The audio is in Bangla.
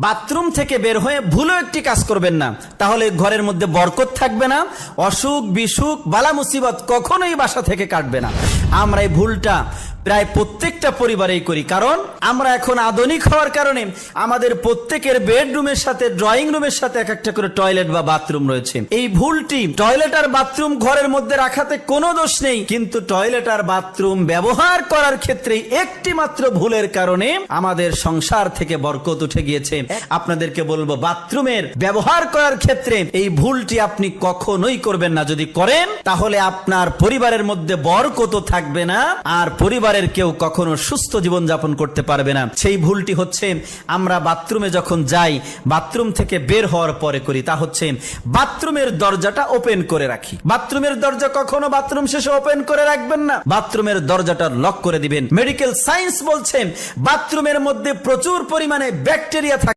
বাথরুম থেকে বের হয়ে ভুলেও একটি কাজ করবেন না। তাহলে ঘরের মধ্যে বরকত থাকবে না, অসুখ, বিসুখ, বালা মুসিবত কখনোই বাসা থেকে কাটবে না। আমরা এই ভুলটা প্রায় প্রত্যেকটা পরিবারেই করি, কারণ আমরা এখন আধুনিক হওয়ার কারণে আমাদের প্রত্যেকের বেডরুমের সাথে, ড্রয়িং রুমের সাথে এক একটা করে টয়লেট বা বাথরুম রয়েছে। এই ভুলটি টয়লেট আর বাথরুম ঘরের মধ্যে রাখাতে কোনো দোষ নেই, কিন্তু টয়লেট আর বাথরুম ব্যবহার করার ক্ষেত্রে একটি মাত্র ভুলের কারণে আমাদের সংসার থেকে বরকত উঠে গিয়েছে। আপনাদেরকে বলব, বাথরুমের ব্যবহার করার ক্ষেত্রে এই ভুলটি আপনি কখনোই করবেন না। যদি করেন, তাহলে আপনার পরিবারের মধ্যে বরকত থাকবে না, আর পরিবারের কেউ কখনো সুস্থ জীবন যাপন করতে পারবে না। সেই ভুলটি হচ্ছে, আমরা বাথরুমে যখন যাই, বাথরুম থেকে বের হওয়ার পরে করি, তা হচ্ছে বাথরুমের দরজাটা ওপেন করে রাখি। বাথরুমের দরজা কখনো বাথরুম শেষে ওপেন করে রাখবেন না। বাথরুমের দরজাটা লক করে দিবেন। মেডিকেল সায়েন্স বলছেন বাথরুমের মধ্যে প্রচুর পরিমাণে ব্যাকটেরিয়া থাকে।